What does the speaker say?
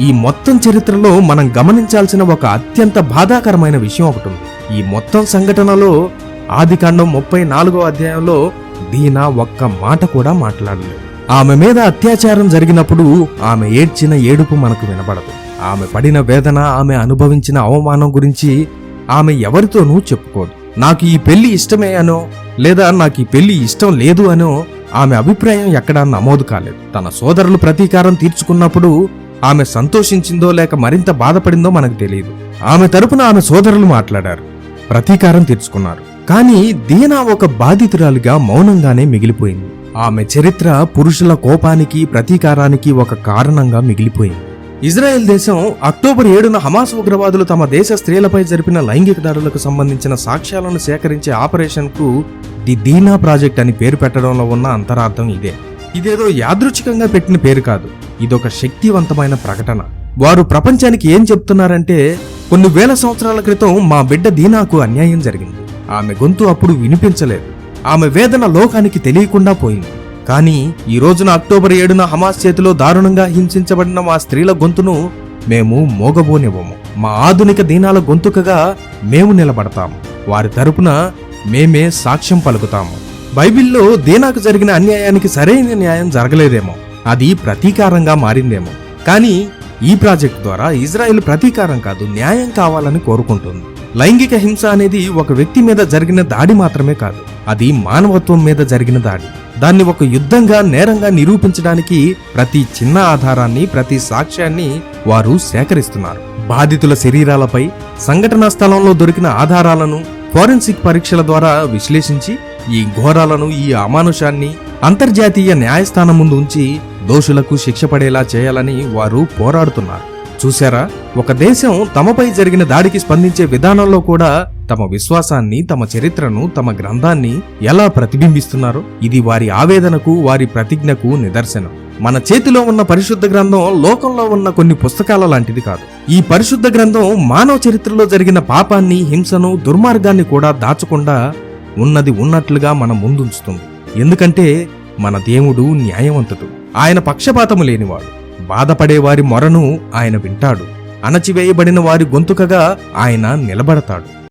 ఈ మొత్తం చరిత్రలో మనం గమనించాల్సిన ఒక అత్యంత బాధాకరమైన విషయం ఒకటి ఉంది ఈ మొత్తం సంఘటనలో ఆదికాండం ముప్పై నాలుగో అధ్యాయంలో దీనా ఒక్క మాట కూడా మాట్లాడలేదు. ఆమె మీద అత్యాచారం జరిగినప్పుడు ఆమె ఏడ్చిన ఏడుపు మనకు వినబడదు. ఆమె పడిన వేదన ఆమె అనుభవించిన అవమానం గురించి ఆమె ఎవరితోనూ చెప్పుకోదు. నాకు ఈ పెళ్ళి ఇష్టమే అనో లేదా నాకు ఈ పెళ్ళి ఇష్టం లేదు అనో ఆమె అభిప్రాయం ఎక్కడా నమోదు కాలేదు. తన సోదరులు ప్రతీకారం తీర్చుకున్నప్పుడు ఆమె సంతోషించిందో లేక మరింత బాధపడిందో మనకు తెలియదు. ఆమె తరపున ఆమె సోదరులు మాట్లాడారు. ప్రతీకారం తీర్చుకున్నారు. కానీ దీనా ఒక బాధితురాలిగా మౌనంగానే మిగిలిపోయింది. ఆమె చరిత్ర పురుషుల కోపానికి ప్రతీకారానికి ఒక కారణంగా మిగిలిపోయింది. ఇజ్రాయెల్ దేశం అక్టోబర్ ఏడున హమాస్ ఉగ్రవాదులు తమ దేశ స్త్రీలపై జరిపిన లైంగిక దాడులకు సంబంధించిన సాక్ష్యాలను సేకరించే ఆపరేషన్కు ది దీనా ప్రాజెక్ట్ అని పేరు పెట్టడంలో ఉన్న అంతరార్థం ఇదే. ఇదేదో యాదృచ్ఛికంగా పెట్టిన పేరు కాదు. ఇదొక శక్తివంతమైన ప్రకటన. వారు ప్రపంచానికి ఏం చెప్తున్నారంటే కొన్ని వేల సంవత్సరాల క్రితం మా బిడ్డ దీనాకు అన్యాయం జరిగింది. ఆమె గొంతు అప్పుడు వినిపించలేదు. ఆమె వేదన లోకానికి తెలియకుండా పోయింది. కానీ ఈ రోజున అక్టోబర్ ఏడున హమాస్ చేతిలో దారుణంగా హింసించబడిన మా స్త్రీల గొంతును మేము మోగబోనివ్వము. మా ఆధునిక దీనాల గొంతుకగా మేము నిలబడతాము. వారి తరపున మేమే సాక్ష్యం పలుకుతాము. బైబిల్లో దీనాకు జరిగిన అన్యాయానికి సరైన న్యాయం జరగలేదేమో. అది ప్రతీకారంగా మారిందేమో. కానీ ఈ ప్రాజెక్ట్ ద్వారా ఇజ్రాయెల్ ప్రతీకారం కాదు న్యాయం కావాలని కోరుకుంటుంది. లైంగిక హింస అనేది ఒక వ్యక్తి మీద జరిగిన దాడి మాత్రమే కాదు అది మానవత్వం మీద జరిగిన దాడి. దాన్ని ఒక యుద్ధంగా నేరంగా నిరూపించడానికి ప్రతి చిన్న ఆధారాన్ని ప్రతి సాక్ష్యాన్ని వారు సేకరిస్తున్నారు. బాధితుల శరీరాలపై సంఘటనా స్థలంలో దొరికిన ఆధారాలను ఫోరెన్సిక్ పరీక్షల ద్వారా విశ్లేషించి ఈ ఘోరాలను ఈ అమానుషాన్ని అంతర్జాతీయ న్యాయస్థానం ముందు ఉంచి దోషులకు శిక్ష పడేలా చేయాలని వారు పోరాడుతున్నారు. చూశారా? ఒక దేశం తమపై జరిగిన దాడికి స్పందించే విధానంలో కూడా తమ విశ్వాసాన్ని తమ చరిత్రను తమ గ్రంథాన్ని ఎలా ప్రతిబింబిస్తున్నారో? ఇది వారి ఆవేదనకు వారి ప్రతిజ్ఞకు నిదర్శనం. మన చేతిలో ఉన్న పరిశుద్ధ గ్రంథం లోకంలో ఉన్న కొన్ని పుస్తకాల లాంటిది కాదు. ఈ పరిశుద్ధ గ్రంథం మానవ చరిత్రలో జరిగిన పాపాన్ని హింసను దుర్మార్గాన్ని కూడా దాచకుండా ఉన్నది ఉన్నట్లుగా మన ముందుంచుతుంది. ఎందుకంటే మన దేవుడు న్యాయవంతుడు. ఆయన పక్షపాతము లేనివాడు. బాధపడే వారి మొరను ఆయన వింటాడు. అణచివేయబడిన వారి గొంతుకగా ఆయన నిలబడతాడు.